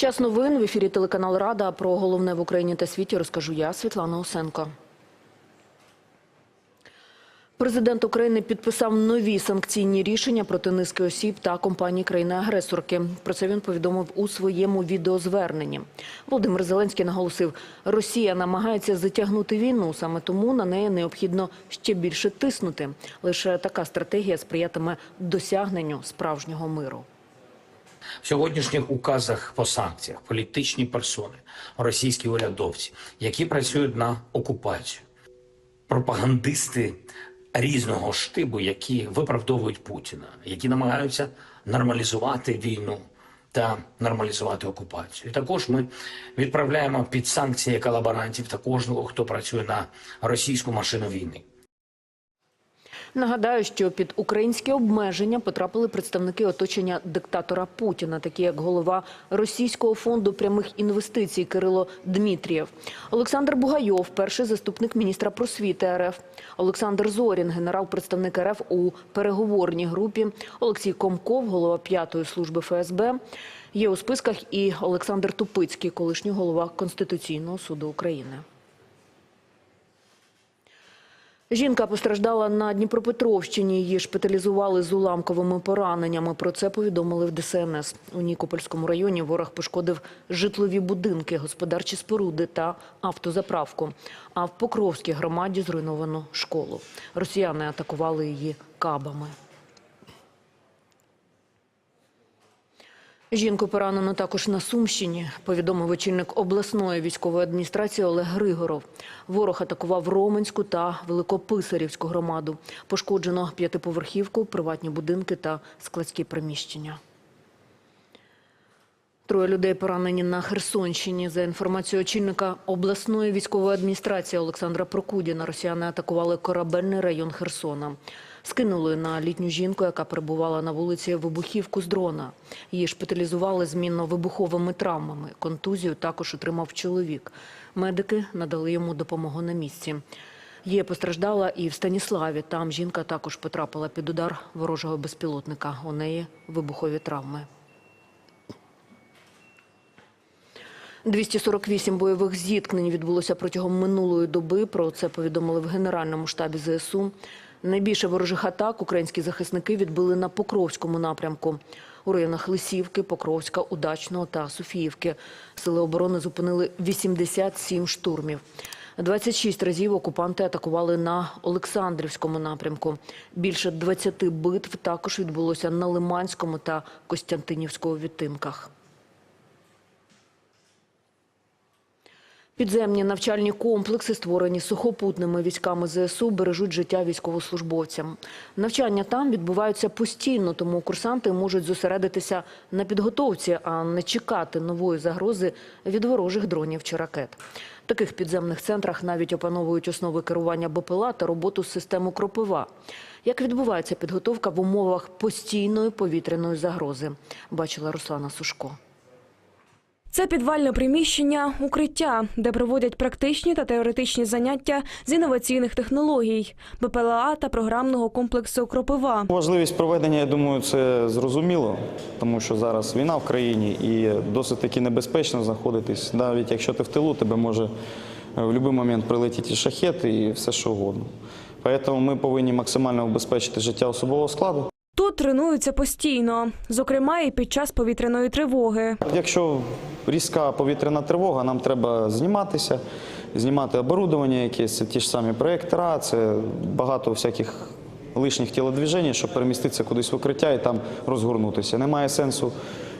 Час новин в ефірі телеканал Рада. Про головне в Україні та світі розкажу я, Світлана Осенко. Президент України підписав нові санкційні рішення проти низки осіб та компаній країни-агресорки. Про це він повідомив у своєму відеозверненні. Володимир Зеленський наголосив, Росія намагається затягнути війну, саме тому на неї необхідно ще більше тиснути. Лише така стратегія сприятиме досягненню справжнього миру. В сьогоднішніх указах по санкціях політичні персони, російські урядовці, які працюють на окупацію, пропагандисти різного штибу, які виправдовують Путіна, які намагаються нормалізувати війну та нормалізувати окупацію. І також ми відправляємо під санкції колаборантів та кожного, хто працює на російську машину війни. Нагадаю, що під українські обмеження потрапили представники оточення диктатора Путіна, такі як голова Російського фонду прямих інвестицій Кирило Дмитрієв, Олександр Бугайов, перший заступник міністра просвіти РФ, Олександр Зорін, генерал-представник РФ у переговорній групі, Олексій Комков, голова п'ятої служби ФСБ. Є у списках і Олександр Тупицький, колишній голова Конституційного суду України. Жінка постраждала на Дніпропетровщині. Її шпиталізували з уламковими пораненнями. Про це повідомили в ДСНС. У Нікопольському районі ворог пошкодив житлові будинки, господарчі споруди та автозаправку. А в Покровській громаді зруйновано школу. Росіяни атакували її кабами. Жінку поранено також на Сумщині, повідомив очільник обласної військової адміністрації Олег Григоров. Ворог атакував Роменську та Великописарівську громаду. Пошкоджено п'ятиповерхівку, приватні будинки та складські приміщення. Троє людей поранені на Херсонщині. За інформацією очільника обласної військової адміністрації Олександра Прокудіна, росіяни атакували корабельний район Херсона. Скинули на літню жінку, яка перебувала на вулиці вибухівку з дрона. Її шпиталізували з мінно-вибуховими травмами. Контузію також отримав чоловік. Медики надали йому допомогу на місці. Є постраждала і в Станіславі. Там жінка також потрапила під удар ворожого безпілотника. У неї вибухові травми. 248 бойових зіткнень відбулося протягом минулої доби. Про це повідомили в Генеральному штабі ЗСУ. Найбільше ворожих атак українські захисники відбили на Покровському напрямку. У районах Лисівки, Покровська, Удачного та Софіївки сили оборони зупинили 87 штурмів. 26 разів окупанти атакували на Олександрівському напрямку. Більше 20 битв також відбулося на Лиманському та Костянтинівському відтинках. Підземні навчальні комплекси, створені сухопутними військами ЗСУ, бережуть життя військовослужбовцям. Навчання там відбуваються постійно, тому курсанти можуть зосередитися на підготовці, а не чекати нової загрози від ворожих дронів чи ракет. В таких підземних центрах навіть опановують основи керування БПЛА та роботу з системи кропива. Як відбувається підготовка в умовах постійної повітряної загрози, бачила Руслана Сушко. Це підвальне приміщення укриття, де проводять практичні та теоретичні заняття з інноваційних технологій, БПЛА та програмного комплексу Кропива. Важливість проведення, я думаю, це зрозуміло, тому що зараз війна в країні і досить таки небезпечно знаходитись. Навіть якщо ти в тилу, тебе може в будь-який момент прилетіти шахет і все що угодно. Тому ми повинні максимально обезпечити життя особового складу. Тут тренуються постійно, зокрема і під час повітряної тривоги. Якщо різка повітряна тривога, нам треба зніматися, знімати оборудовання якесь, це ті ж самі проєктора, це багато всяких лишніх тілодвіжень, щоб переміститися кудись в укриття і там розгорнутися. Немає сенсу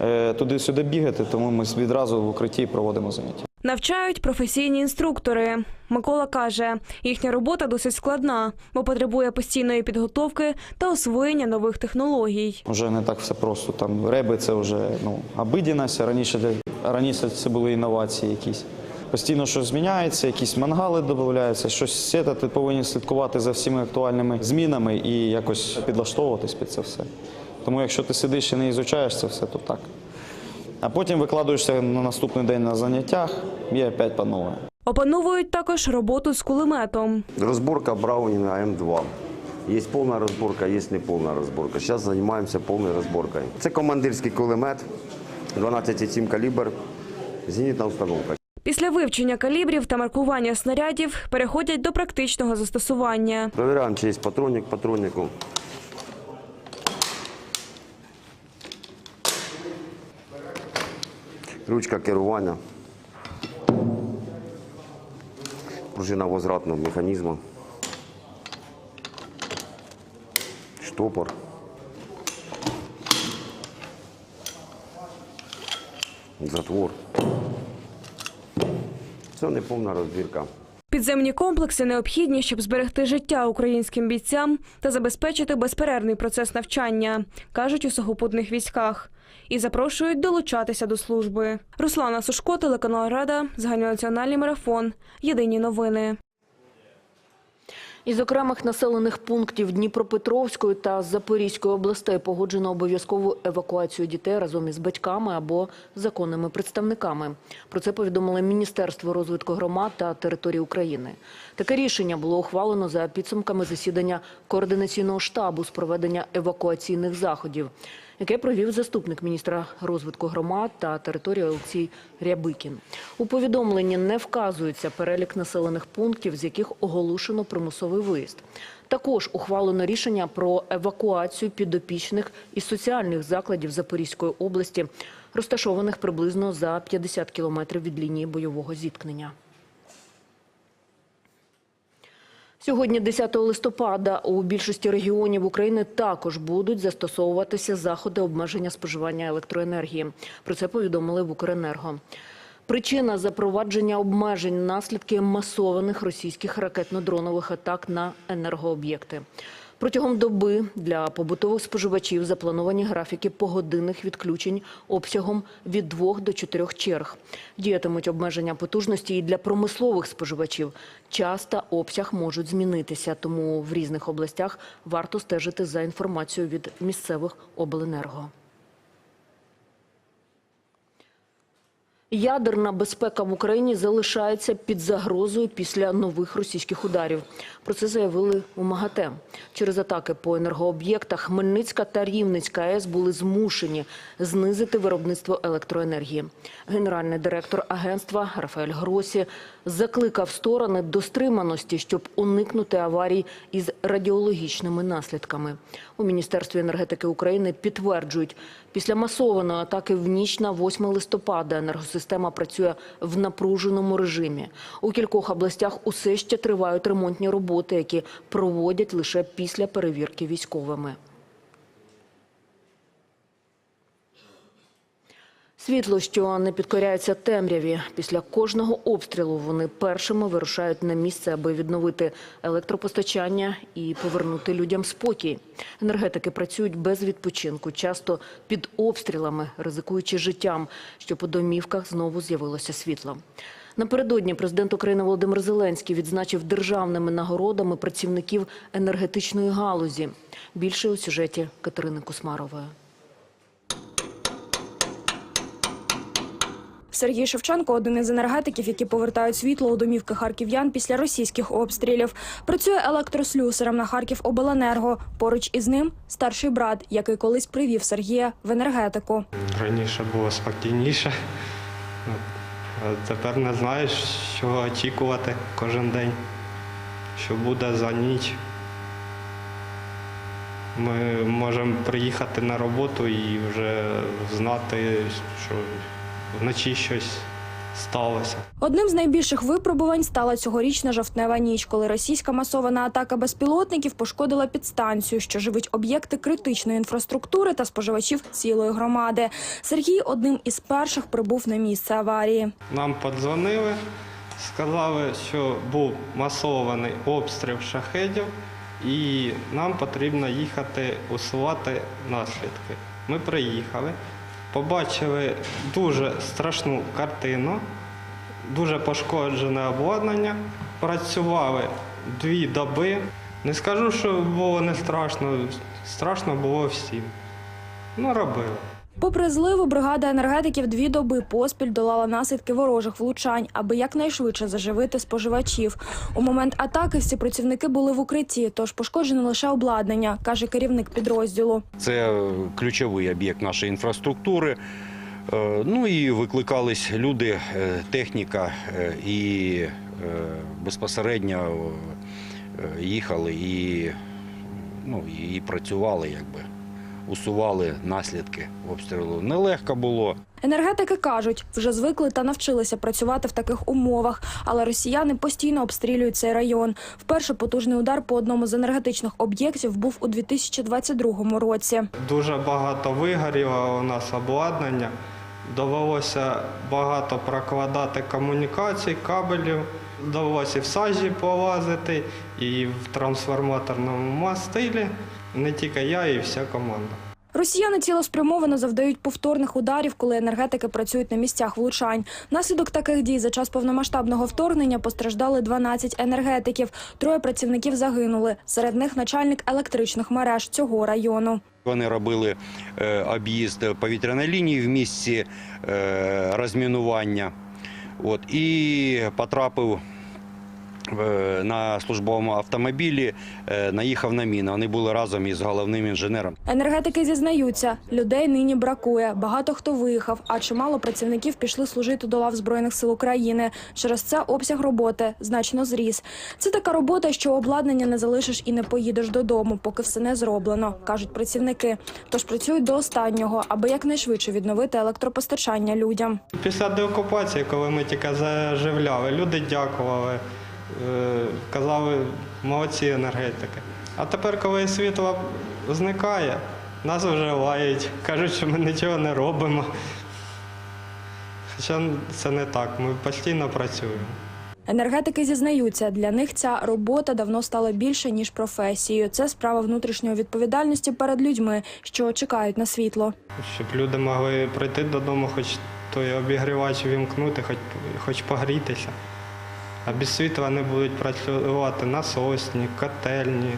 е, туди-сюди бігати, тому ми відразу в укритті проводимо заняття. Навчають професійні інструктори. Микола каже, їхня робота досить складна, бо потребує постійної підготовки та освоєння нових технологій. Вже не так все просто. Там реби це вже ну, обидість, раніше, для- раніше це були інновації якісь. Постійно щось зміняється, якісь мангали додаються, щось це, ти повинен слідкувати за всіми актуальними змінами і якось підлаштовуватись під це все. Тому якщо ти сидиш і не ізучаєш це все, то так. А потім викладуєшся на наступний день на заняттях і опять по новому. Опановують також роботу з кулеметом. Разборка Браунинга М2. Есть полная разборка, есть неполная разборка. Сейчас занимаемся полной разборкой. Це командирський кулемет. 12,7 калибр, зенитная установка. Після вивчення калібрів та маркування снарядів переходять до практичного застосування. Проверяем, чи есть патронник патроннику. Ручка керування. Пружина возвратного механізму. Штопор. Затвор. Це неповна розбірка. Підземні комплекси необхідні, щоб зберегти життя українським бійцям та забезпечити безперервний процес навчання, кажуть у сухопутних військах. І запрошують долучатися до служби. Руслана Сушко, телеканал Рада, загальнонаціональний марафон. Єдині новини. Із окремих населених пунктів Дніпропетровської та Запорізької областей погоджено обов'язкову евакуацію дітей разом із батьками або законними представниками. Про це повідомили Міністерство розвитку громад та територій України. Таке рішення було ухвалено за підсумками засідання координаційного штабу з проведення евакуаційних заходів, яке провів заступник міністра розвитку громад та території Олексій Рябикін. У повідомленні не вказується перелік населених пунктів, з яких оголошено примусовий виїзд. Також ухвалено рішення про евакуацію підопічних із соціальних закладів Запорізької області, розташованих приблизно за 50 кілометрів від лінії бойового зіткнення. Сьогодні, 10 листопада, у більшості регіонів України також будуть застосовуватися заходи обмеження споживання електроенергії. Про це повідомили в Укренерго. Причина запровадження обмежень – наслідки масованих російських ракетно-дронових атак на енергооб'єкти. Протягом доби для побутових споживачів заплановані графіки погодинних відключень обсягом від 2 до 4 черг. Діятимуть обмеження потужності і для промислових споживачів. Час та обсяг можуть змінитися, тому в різних областях варто стежити за інформацією від місцевих обленерго. Ядерна безпека в Україні залишається під загрозою після нових російських ударів. Про це заявили у МАГАТЕ. Через атаки по енергооб'єктах Хмельницька та Рівненська АЕС були змушені знизити виробництво електроенергії. Генеральний директор агентства Рафаель Гросі закликав сторони до стриманості, щоб уникнути аварій із радіологічними наслідками. У Міністерстві енергетики України підтверджують, після масованої атаки в ніч на 8 листопада енергосистема працює в напруженому режимі. У кількох областях усе ще тривають ремонтні роботи, які проводять лише після перевірки військовими. Світло, що не підкоряється темряві. Після кожного обстрілу вони першими вирушають на місце, аби відновити електропостачання і повернути людям спокій. Енергетики працюють без відпочинку, часто під обстрілами, ризикуючи життям, щоб у домівках знову з'явилося світло. Напередодні президент України Володимир Зеленський відзначив державними нагородами працівників енергетичної галузі. Більше у сюжеті Катерини Кусмарової. Сергій Шевченко один із енергетиків, які повертають світло у домівки харків'ян після російських обстрілів. Працює електрослюсарем на Харків Обленерго. Поруч із ним старший брат, який колись привів Сергія в енергетику. Раніше було спокійніше. Тепер не знаєш, що очікувати кожен день, що буде за ніч. Ми можемо приїхати на роботу і вже знати, що вночі щось сталося. Одним з найбільших випробувань стала цьогорічна жовтнева ніч, коли російська масована атака безпілотників пошкодила підстанцію, що живить об'єкти критичної інфраструктури та споживачів цілої громади. Сергій одним із перших прибув на місце аварії. Нам подзвонили, сказали, що був масований обстріл шахедів, і нам потрібно їхати усувати наслідки. Ми приїхали, побачили дуже страшну картину, дуже пошкоджене обладнання. Працювали дві доби. Не скажу, що було не страшно, страшно було всім. Ну, робили. Попри зливу, бригада енергетиків дві доби поспіль долала наслідки ворожих влучань, аби якнайшвидше заживити споживачів. У момент атаки всі працівники були в укритті, тож пошкоджено лише обладнання, каже керівник підрозділу. Це ключовий об'єкт нашої інфраструктури. Е, Ну і викликались люди, е, техніка, е, і безпосередньо їхали і, ну, і працювали, якби усували наслідки обстрілу. Нелегко було. Енергетики кажуть, вже звикли та навчилися працювати в таких умовах, але росіяни постійно обстрілюють цей район. Вперше потужний удар по одному з енергетичних об'єктів був у 2022 році. Дуже багато вигоріло у нас обладнання. Довелося багато прокладати комунікацій, кабелів. Довелося і в сажі полазити, і в трансформаторному мастилі. Не тільки я, і вся команда. Росіяни цілеспрямовано завдають повторних ударів, коли енергетики працюють на місцях влучань. Внаслідок таких дій за час повномасштабного вторгнення постраждали 12 енергетиків. Троє працівників загинули. Серед них начальник електричних мереж цього району. Вони робили е, об'їзд повітряної лінії в місці е, розмінування. От, і потрапив на службовому автомобілі, е, наїхав на міну. Вони були разом із головним інженером. Енергетики зізнаються, людей нині бракує. Багато хто виїхав, а чимало працівників пішли служити до лав збройних сил України. Через це обсяг роботи значно зріс. Це така робота, що обладнання не залишиш і не поїдеш додому, поки все не зроблено, кажуть працівники. Тож працюють до останнього, аби якнайшвидше відновити електропостачання людям. Після деокупації, коли ми тільки заживляли, люди дякували, е, казали молодці енергетики. А тепер, коли світло зникає, нас вже лають, кажуть, що ми нічого не робимо. Хоча це не так, ми постійно працюємо. Енергетики зізнаються, для них ця робота давно стала більше ніж професією. Це справа внутрішньої відповідальності перед людьми, що чекають на світло. Щоб люди могли прийти додому, хоч той обігрівач вімкнути, хоч, хоч погрітися. А без світла не будуть працювати насосні, котельні,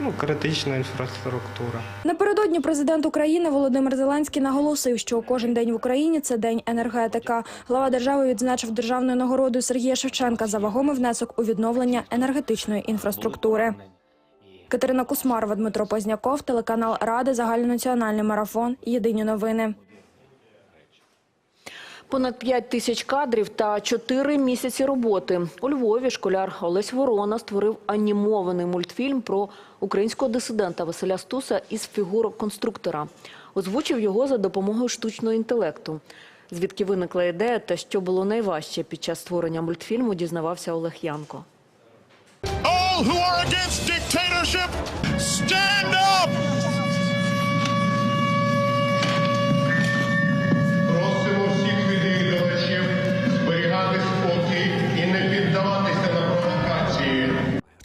ну, критична інфраструктура. Напередодні президент України Володимир Зеленський наголосив, що кожен день в Україні це день енергетика. Глава держави відзначив державною нагородою Сергія Шевченка за вагомий внесок у відновлення енергетичної інфраструктури. Катерина Кусмарова, Дмитро Позняков, телеканал Ради, загальнонаціональний марафон. Єдині новини. Понад 5 тисяч кадрів та 4 місяці роботи. У Львові школяр Олесь Ворона створив анімований мультфільм про українського дисидента Василя Стуса із фігурок конструктора. Озвучив його за допомогою штучного інтелекту. Звідки виникла ідея та що було найважче під час створення мультфільму, дізнавався Олег Янко. All who are against dictatorship, stand up!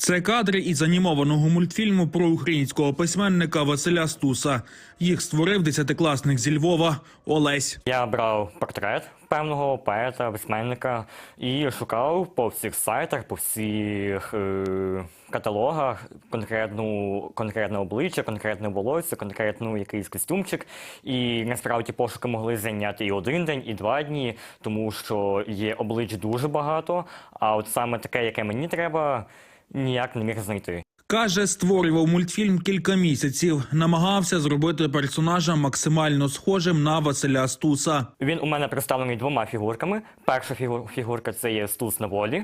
Це кадри із анімованого мультфільму про українського письменника Василя Стуса. Їх створив десятикласник зі Львова Олесь. Я брав портрет певного поета, письменника і шукав по всіх сайтах, по всіх е, каталогах конкретну, конкретне обличчя, конкретне волосся, конкретну якийсь костюмчик. І насправді пошуки могли зайняти і один день, і два дні, тому що є облич дуже багато. А от саме таке, яке мені треба, ніяк не міг знайти. Каже, створював мультфільм кілька місяців. Намагався зробити персонажа максимально схожим на Василя Стуса. Він у мене представлений двома фігурками. Перша фігур- фігурка це є Стус на волі,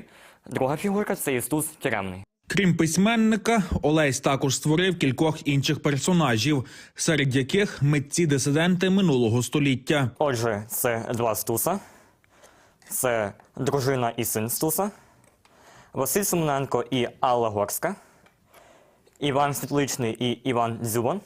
друга фігурка це є Стус тюремний. Крім письменника, Олесь також створив кількох інших персонажів, серед яких митці дисиденти минулого століття. Отже, це два Стуса, це дружина і син Стуса, Василь Симоненко і Алла Горська, Іван Світличний і Іван Дзюбан,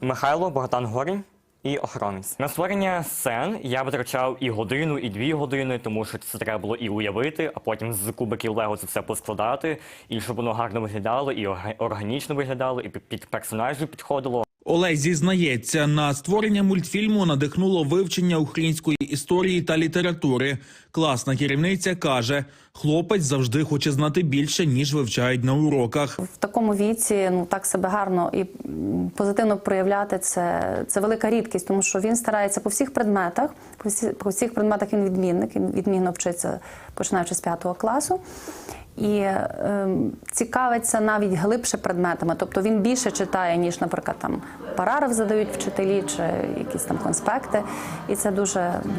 Михайло Богдан Горінь і охоронець. На створення сцен я витрачав і годину, і дві години, тому що це треба було і уявити, а потім з кубиків Лего це все поскладати, і щоб воно гарно виглядало, і органічно виглядало, і під- персонажів підходило. Олесь зізнається, на створення мультфільму надихнуло вивчення української історії та літератури. Класна керівниця каже, хлопець завжди хоче знати більше, ніж вивчають на уроках. в такому віці ну так себе гарно і позитивно проявляти це, це велика рідкість, тому що він старається по всіх предметах, по всі- по всіх предметах він відмінник, він відмінно вчиться починаючи з п'ятого класу. І е, цікавиться навіть глибше предметами. Тобто він більше читає, ніж, наприклад, там параграф задають вчителі чи якісь там конспекти. І це дуже ну,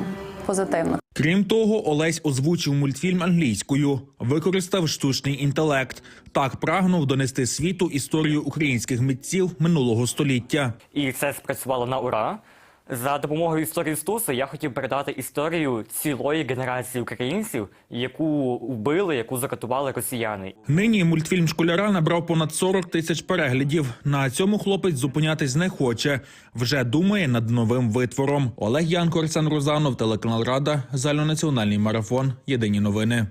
позитивно. Крім того, Олесь озвучив мультфільм англійською, використав штучний інтелект. Так прагнув донести світу історію українських митців минулого століття. І це спрацювало на ура. За допомогою історії Стуса я хотів передати історію цілої генерації українців, яку вбили, яку закатували росіяни. Нині мультфільм школяра набрав понад 40 тисяч переглядів. На цьому хлопець зупинятись не хоче. Вже думає над новим витвором. Олег Янко, Арсен Розанов, телеканал Рада, загальнонаціональний марафон. Єдині новини.